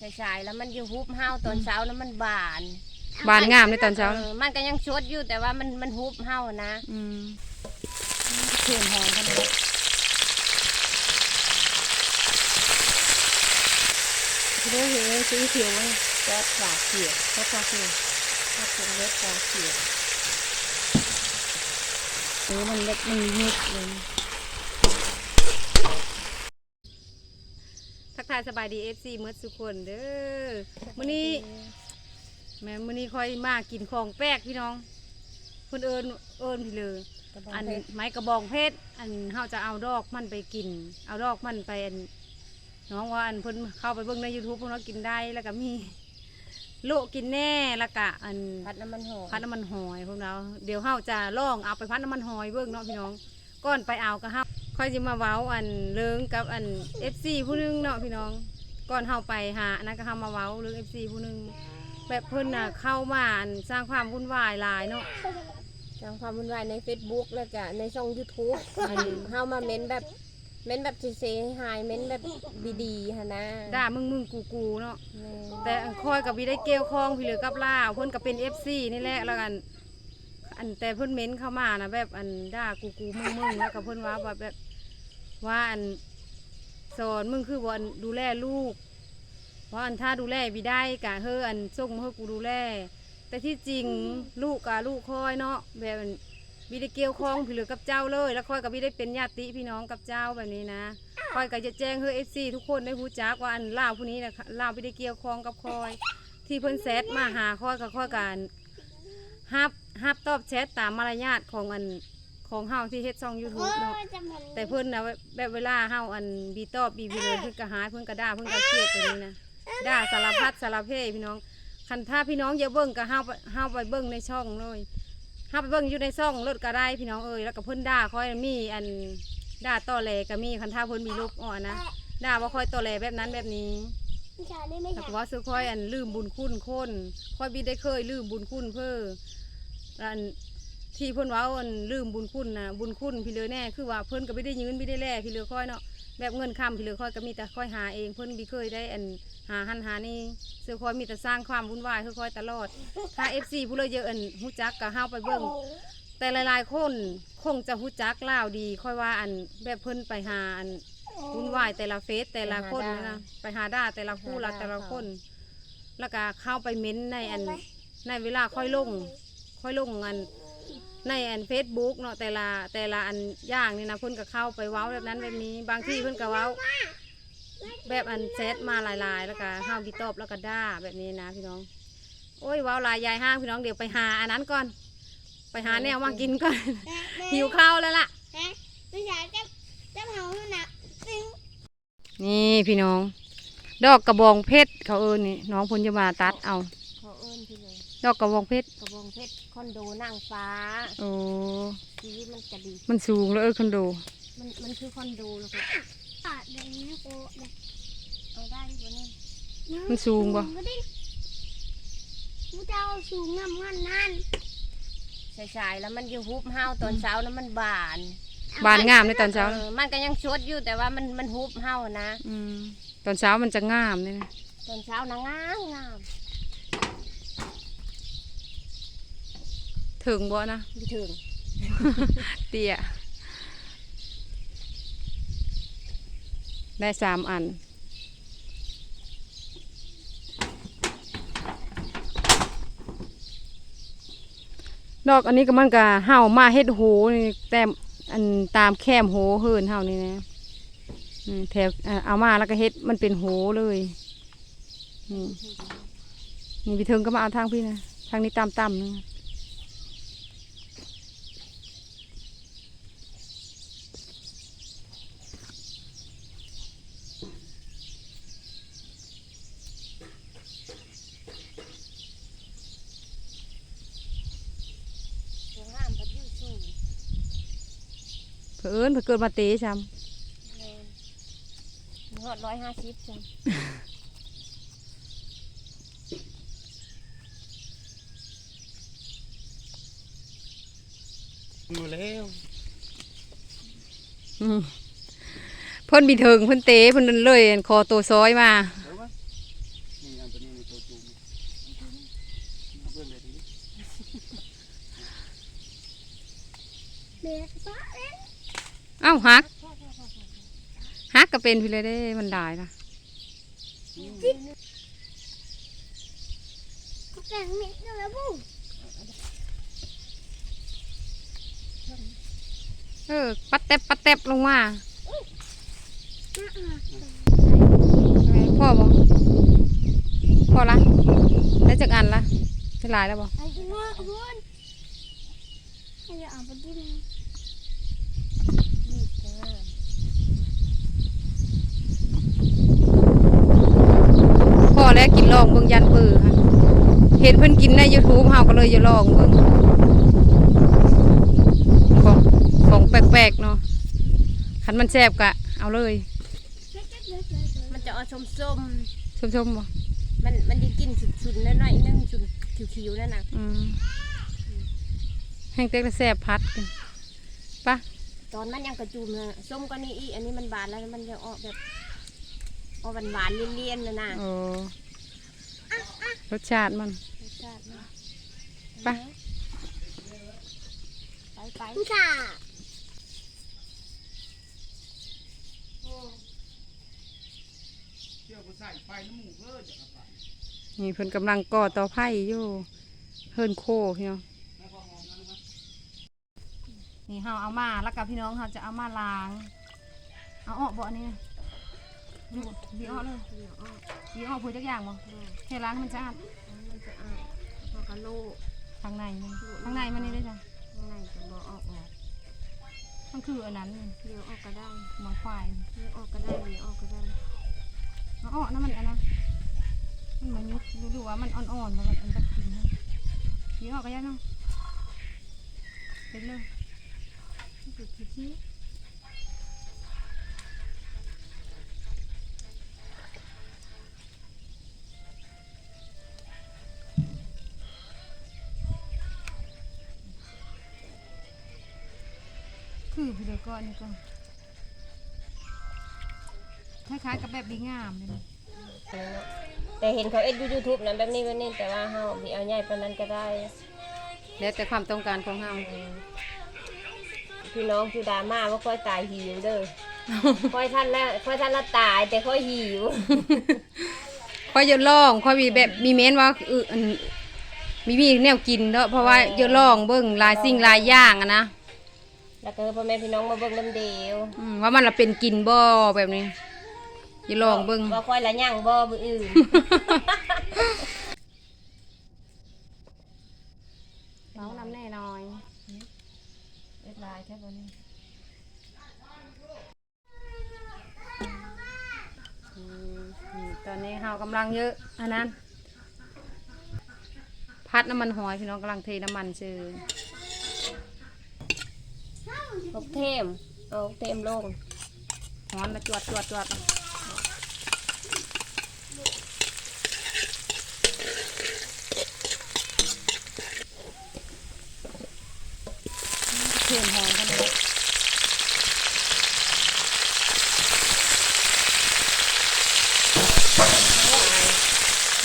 สายๆแล้วมันอยู่ฮุบห้าวตอนเช้าแล้วมันบานบานงามในตอนเช้าเออมันก็ยังชดอยู่แต่ว่ามันมันฮุบห้าวนะอืมเขียนหอมกันเลยเรื่องเหยสีเขียวไว้ซอสปลาเขียวซอสปลาเขียวซอสปรุงรสปลาเขียวโอ้มันเล็กมันนิดเลย ทักทายสบายดี FC เมื่อสุกคนเด้อมื้อนี้แม่มื้อนี้ค่อยมากินของแปลกพี่น้องเพิ่นเอิ้นเอิ้นพี่เลยอันไม้กระบองเพชรอันเฮาจะเอาดอกมันไปกิน เอาดอกมันไปอันน้องว่าอันเพิ่นเข้าไปเบิ่งใน YouTube เพิ่นว่ากินได้แล้วก็มีโลกินแน่แล้วก็อันพัดน้ำมันหอมพัดน้ำมันหอยพวกเราเดี๋ยวเฮาจะลองเอาไปพัดน้ำมันหอยเบิ่งเนาะพี่น้องก่อนไปเอาก็เฮา ค่อยสิมาเว้าอันเลิงกับอัน FC ผู้หนึงเนาะพี่น้อง ก่อนเฮาไปหาอันนั้นก็เฮามาเว้าเรื่อง FC ผู้หนึงแบบเพิ่นน่ะเข้ามาอันสร้างความวุ่นวายหลายเนาะจังความวุ่นวายใน Facebook แล้วก็ในช่อง YouTube อันเฮามาเม้นแบบเม้นแบบเซๆหายเม้นแบบดีๆฮะนะด่ามึงมึงกูกูเนาะ แม่แต่อันคอยกับวีได้เกลคองพี่เหลือกับล่าวเพิ่นก็เป็น FC นี่แหละแล้วกันอันแต่เพิ่นเม้นเข้ามานะแบบอันด่ากูกูมึงมึงแล้วก็เพิ่นว่าว่าแบบ ว่าอันสอนมึงคือว่าอันดูแลลูก ว่าอันถ้าดูแลบิได้กะเฮออันส่งมาให้กูดูแล แต่ที่จริงลูกกะลูกคอยเนาะแบบอันบิได้เกี่ยวข้องพี่เหลือกับเจ้าเลย แล้วคอยกับบิได้เป็นญาติพี่น้องกับเจ้าแบบนี้นะคอยก็จะแจ้งเฮอเอฟซีทุกคนได้รู้จักว่าอันล่าวผู้นี้นะล่าวบิได้เกี่ยวข้องกับคอย ที่เพิ่นแซดมาหาคอยกับคอยกันฮับฮับตอบแชทตามมารยาทของอัน ของเฮาที่เฮ็ดช่อง YouTube เนาะแต่เพิ่นนะแบบเวลาเฮาอันบีตอบบีพีเลยเพิ่นก็หายเพิ่นก็ด่าเพิ่นก็เครียดตัวนี้นะด่าสารพัดสารเพพี่น้องคันถ้าพี่น้องอย่าเบิ่งก็เฮาไปเฮาไปเบิ่งในช่องเลยเฮาไปเบิ่งอยู่ในช่องรถก็ได้พี่น้องเอ้ยแล้วก็เพิ่นด่าคอยมีอันด่าต่อแหลก็มีคันถ้าเพิ่นมีรูปอ่อนนะด่าว่าคอยต่อแหลแบบนั้นแบบนี้แล้วก็ว่าซื้อคอยอันลืมบุญคุณคนคอยบีได้เคยลืมบุญคุณเพื่ออัน ที่เพิ่นเว้าอันลืมบุญคุณนะบุญคุณพี่เลยแน่คือว่าเพิ่นก็ไม่ได้ยืนไม่ได้แลพี่เลยค่อยเนาะแบบเงินคำพี่เลยค่อยก็มีแต่ค่อยหาเองเพิ่นบ่เคยได้อันหาหันหานี่เสือค่อยมีแต่สร้างความวุ่นวายคือค่อยตลอด ถ้า FC ผู้เลยเยอะอันฮู้จักก็เฮาไปเบิ่งแต่หลายๆคนคงจะฮู้จักลาวดี ค่อยว่าอันแบบเพิ่นไปหาอันวุ่นวายแต่ละเฟซแต่ละคนนี่นะไปหาด่าแต่ละคู่ละแต่ละคน แล้วก็เข้าไปเม้นในอันในเวลาค่อยลง ค่อยลงอัน ในอันเฟซบุ๊กเนาะแต่ละแต่ละอันอย่างนี่นะเพิ่นก็เข้าไปเว้าแบบนั้นแบบนี้ บางที่เพิ่นก็เว้า แบบอันแซดมาหลายๆ แล้วก็ห้ามพี่ตอบแล้วก็ด่าแบบนี้นะพี่น้อง โอ้ยเว้าหลายยายห้างพี่น้องเดี๋ยวไปหาอันนั้นก่อน ไปหาแนวมากินก่อน หิวข้าวแล้วล่ะ ไม่ใช่จะจะเผาหนักซิงนี่พี่น้อง ดอกกระบองเพชรเขาเอิ้นนี่น้องเพุ่นจะมาตัดเอา อกกระบองเพชรกระบองเพชรคอนโดนางฟ้าโอ้ชีวิตมันจะดี มันสูงแล้วเออคอนโด มันมันคือคอนโดแล้วก็ตัดเลยนะโคเลยเอาได้อยู่นี่มันสูงบ่ก็ได้มูเจ้าสูงงามงันนั่นสายๆแล้วมันอยู่ฮุบห้าวตอนเช้าแล้วมันบานบานงามในตอนเช้าเออมันก็ยังชดอยู่แต่ว่ามันมันฮุบห้าวนะอืมตอนเช้ามันจะงามเลยนะ ตอนเช้านะงามงาม ถึงบ่นะพี่ถึง เตี้ยได้สามอัน ดอกอันนี้ก็มันก็เห่ามาเฮ็ดโหนี่แต่อันตามแคมโหเฮินเห่านี่นะอืมแถวอ่าเอามาแล้วก็เฮ็ดมันเป็นโหเลยนี่นี่พี่เทิงก็มาเอาทางพี่นะทางนี้ตามต่ำๆนะ สวยงามพัดยืดสูง เพื่อนเพื่อเกิดมาเตะช้แม่นหอดร้อยห้าสิบจ้ะอยู่แล้วำอืมเพิ่นบีเทิงเพิ่นเตะเพิ่นเลยคอตัวซอยมาเอาวะตัวนี้มีตัวจูงเอาเพื่อนเลยทีนี้เด็กป้าเล่นเอ้าฮักฮักก็เป็นพี่เลยได้มันได้นะเออปัดแตบปัดแตบลงมาพ่อบอกพ่อละได้จากอันละได้หลายแล้วบอก ไอ้คุณคุณให้เราเอาไปกิน นี่จ้า พ่อ แล้วกินลองเบิ่งยันปือค่ะเห็นเพิ่นกินใน YouTube เฮาก็เลยจะลองเบิ่งของของแปลกๆเนาะคันมันแซ่บกะ เอาเลยเล็กๆเลยเลยเลยมันจะเอาส้มส้มชมๆบ่ๆมันมันได้กลินสุดๆน้อยๆนึงสุดคิวๆนั่นน่ะอืมแห้งเต็กแล้วแซ่บพัดกันปะตอนมันยังกระจุมน่ะส้มก็นี่อีอันนี้มันบานแล้วมันจะออกแบบออกหวานๆเลี่ยนๆน่ะนะโอ้ รสชาติมันรสชาติมันไปไปไปคุณค่ะเที่ยวก็ใส่ไฟน้ำหมูกเลยจะเอาไปนี่เพิ่นกำลังก่อต่อไผ่อยู่เฮิรนโคพี่น้องนี่เฮาเอามาแล้วกับพี่น้องเฮาจะเอามาล้าง เอาออกบ่อัน นี้นะดูดีออกเลยเดี๋ยวออกดีออกพูดจักอย่างบ่แค่ล้างให้มันสะอาดมันจะอายพอกะโลข้างในมันข้างในมันนี่ได้จ้ะข้างในจะบ่ออกออกมันคืออันนั้นนี่เดี๋ยวออกก็ได้มังควายเดี๋ยวออกก็ได้เดี๋ยวออกก็ได้เอาออกนะมันอันนั้นมันมายุบดูดูว่ามันอ่อนๆมันอันตะกินนะดีออกก็ยังเนาะเป็นเลยคือขี้ พี่เด็กก็อันนี้ก็คล้ายๆกับแบบดีงามเลยนะแต่เห็นเขาเอ็ดยูทูบนั้นแบบนี้แบบนี้แต่ว่าเฮาสิเอาใหญ่ปานนั้นก็ได้ แล้วแต่ความต้องการของเราพี่น้องคือดราม่าว่าค่อยตายหิวเด้อ ค่อยท่านแล้วค่อยท่านละตายแต่ค่อยหิว ค่อยเยอะลองค่อยมีแบบมีเม้นว่าเอออันมีมีแนวกินเนาะเพราะว่าเยอะลองเบิ่งหลายสิ่งหลายอย่างอะนะ แล้วก็พ่อแม่พี่น้องมาเบิ่งน้ำเดียวอืมว่ามันละเป็นกินบ่แบบนี้อย่าลองเบิ่ง ว่าค่อยละย่างบ่มืออื่นน้องน้ำแน่น้อยเอ็ดลายแค่บ่นี้อืมอืมตอนนี้เฮากำลังเยอะอันนั้น พัดน้ำมันหอยพี่น้องกำลังเทน้ำมันซื้อ พกเทมเอาเทมลงหอนมาจวดจวดจวดเอาเทียมหอนกันเลย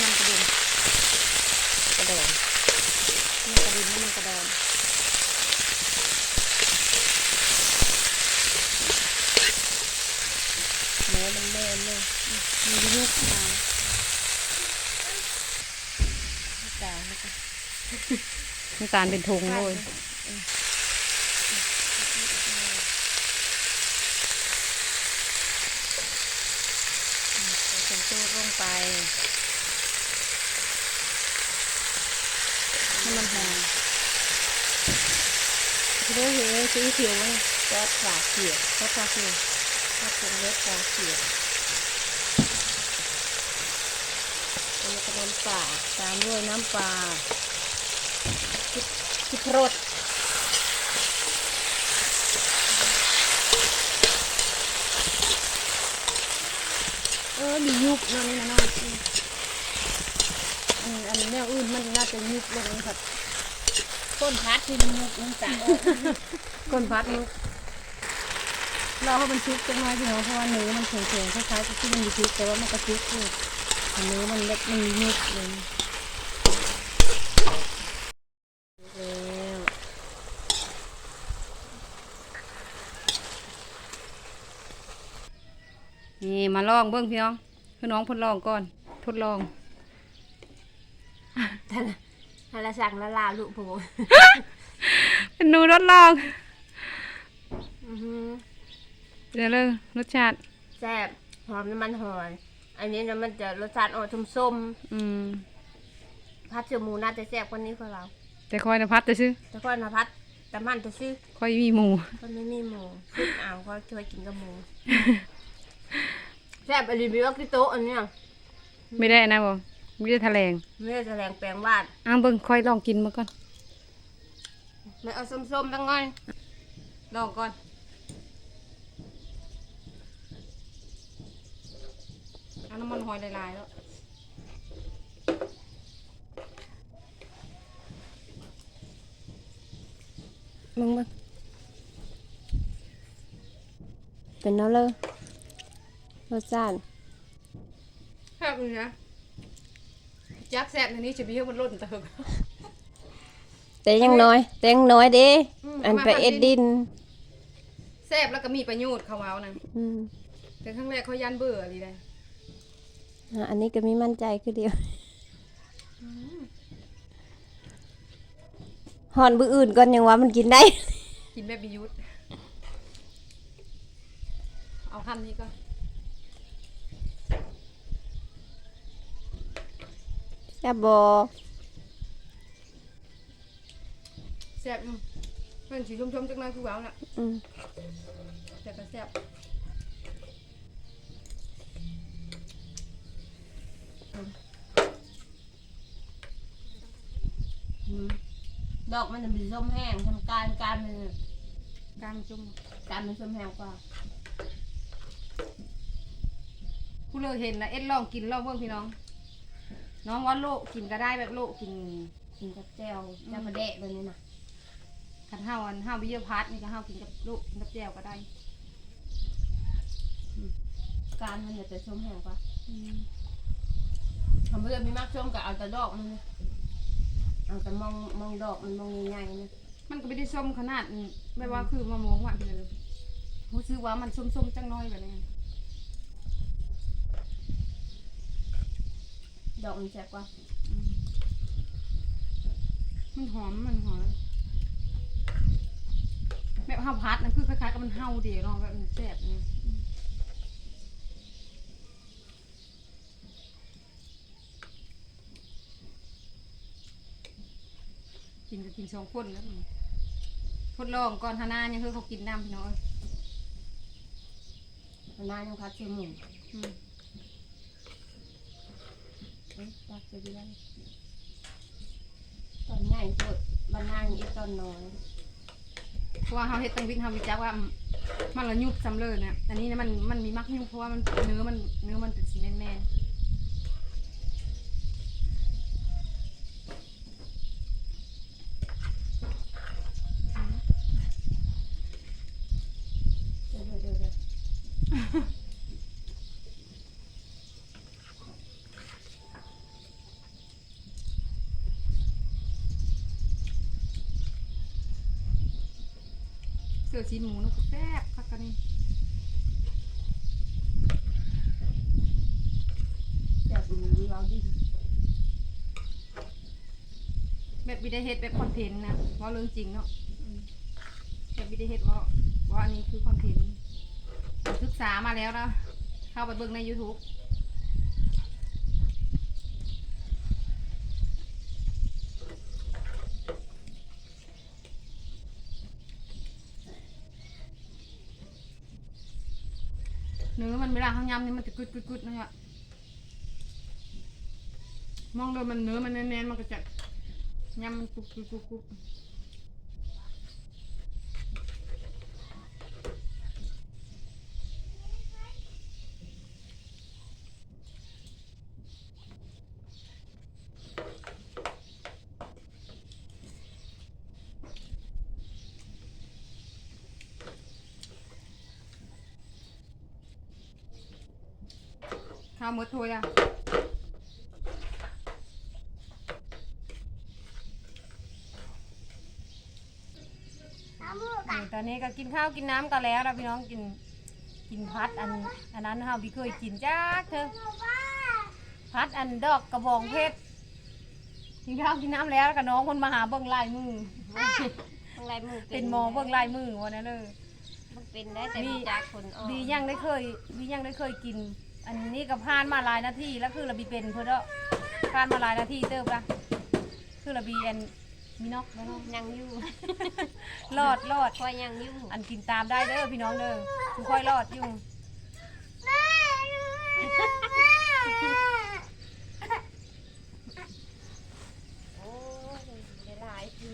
มันกระเด็น กระโดด มันกระเด็นมันกระดอน เนื้อมันแน่นเลย มีลูกมา จางแล้วก็ น้ำตาลเป็นถุงเลยใส่ผงชูรสลงไปให้มันหอมเดี๋ยวเห็นสีเขียวไว้ซอสฝาเขียวก็ปลาเขียวซอสปรุงรสฝาเขียวอันนี้ก็น้ำ ปลาตามด้วยน้ำปลาพริกรสเออมียุบเนาะนี่นะเนาะอืมอันอันแนวอื่นมันน่าจะยุบลงครับต้นพัดที่มันมุกน้ำตาลออกก้นพัดยุบเราให้มันชุบจังเลยพี่น้องเพราะว่าเนื้อมันแข็งๆคล้ายๆกับที่มันมีชุบแต่ว่ามันกระชุบอยู่ อันนี้มันเล็กมันยุบเลยแล้วนี่มาลองเบิ่งพี่น้องคือน้องทดลองก่อน ทดลองแต่ละแต่ละสั่งละลาลูกผมเป็นหนูทดลองอื้อหือเดี๋ยวเลยรสชาติแซ่บหอมน้ำมันหอย อันนี้นะมันจะรสชาติออกส้มอืมๆพัดเชือหมูน่าจะแซ่บกว่านี้ของเรา แต่คอยนะพัดแต่ซื้อแต่ก่อนนะพัดแต่มันจะซื้อคอยมีหมู มันไม่มีหมูซื้อเอาก็ช่วยกินกับหมูแซ่บอรีวิวกิโตะอันเนี้ยไม่ได้นะบ่ไม่ได้แถลงไม่ได้แสดงแปลงวาดอ้าวเบิ่งคอยลองกินมาก่อนไม่เอาส้มๆตั้งไงลองก่อน เอาน้ำมันหอยลายๆแล้วมึงมึงเป็นเนาเลยรสชาติแซ่บเลยนะจักแซ่บในนี้จะมีให้มันล่นตะเหิกแต่ยังน้อย แต่ยังน้อยเด้อืมอันไปมามาเอ็ดดิน แซ่บแล้วก็มีประโยชน์เขาเอานะอืมแต่ครั้งแรกเขายันเบื่ออะไรได้ อะอันนี้ก็มีมั่นใจคือเดียวหอนบืออื่นก่อนยังว่ามันกินได้ กินแบบบิยุทธเอาคำนี้ก่อนแซ่บบอแซ่บอยู่เพื่อนสีชมๆจักหน้อยคือว้าวน่ะอืมแซ่บก็แซ่บ ดอกมันจะเป็นส้มแห้งทำการการมันกลางจุ่มการมันส้มแห้งกว่าผู้เลยเห็นนะเอ็ดลองกินลองเบิ่งพี่น้อง น้องว่าโลกกินก็ได้แบบโลกกินกินกับแจ่วแจ่วกระเดะแบบนี้นะขันห้าวันห้าวิเยอะพัดนี่ก็ห้ากินกับโลกกินกับแจ่วก็ได้ การมันจะเป็นส้มแห้งกว่าทำเพื่อมีมากส้มกับเอาแต่ดอกมันนะ เอาแต่มองมองดอกมันมองใหญ่ๆนะมันก็ไม่ได้ส้มขนาดนี้ไม่ว่าคือมะม่วงหวานไปเลยรู้สึกว่ามันส้มๆจังน้อยแบบนี้ดอกมันแซ่บกว่าอืมมันหอมมันหอมแบบห้าพัดนั่นคือคล้ายๆกับมันเห่าเดียวเนาะแบบมันแซ่บเนี่ย กินก็กินสองคนแล้วมันทดลองก่อนฮานายังคือเขากินน้ำพี่น้อยมันน่ายังพัดเชื่อหมูอืมเอ๊ะพัดเชื่อดีได้ตอนใหญ่สุดบรรณาอีกตอนน้อยเพราะว่าเขาเฮ็ดตังวิทย์เขาวิจักว่ามันละยุบซ้ำเลยเนี่ยอันนี้เนี่ยมันมันมีมักยุบเพราะว่ามันเนื้อมันเนื้อมันเป็นสีแน่นเดี๋ยวเดี๋ยวเดี๋ยว ๆเสือสีหมูนะแซ่บคักกันนี่แซ่บดีเราดีแบบวิด้เฮ็ดแบบคอนเทนต์นะว่าเรื่องจริงเนาะแบบวิด้เฮ็ดว่าว่าอันนี้คือคอนเทนต์ศึกษามาแล้วนะเข้าไปเบิ่งใน YouTube เนื้อมันเวลาเขายำนี่มันจะกึดกึดกึดนะฮะมองดูมันเนื้อมันแน่นๆมันก็จะยำมันกรุบกรุบกรุบ เอาหมดถ้วยอ่ตอนนี้ก็กินข้าวกินน้ำก็แล้วนะพี่น้องกินกินพัดอันอันนั้นเราพี่เคยกินจ้าเธอพัดอันดอกกระบองเพชรกินข้าวกินน้ำแล้วกับน้องคนมาหาเบิ้งลายมือเบิ้งลายมือเป็นหมอเบิ้งลายมือวันนั้นเลยเป็นได้แต่จากคนดียังได้เคยดียังได้เคยกิน อันนี้ก็ผ่านมาหลายนาทีแล้วคือระบีเป็นเพื่อเด้อผ่านมาหลายนาทีเติบละคือระบีอันมีนอกแล้วเนาะยังอยู่รอดรอด คอยยังอยู่อันกินตามได้เด้อพี่น้องเด้อทุกค่อยรอดอยู่ โอ้ยได้หลายที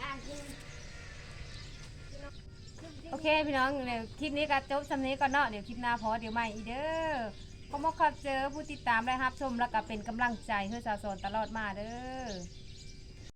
ล่างขึ้น โอ เคพี่น้องเดี๋ยวคลิปนี้ก็จบสำนี้ก่อนเนาะเดี๋ยวคลิปหน้าพอเดี๋ยวใหม่อีเด้อขอบคุณครับเจอผู้ติดตามและรับชมแล้วก็เป็นกำลังใจให้สาวสอนตลอดมาเด้อ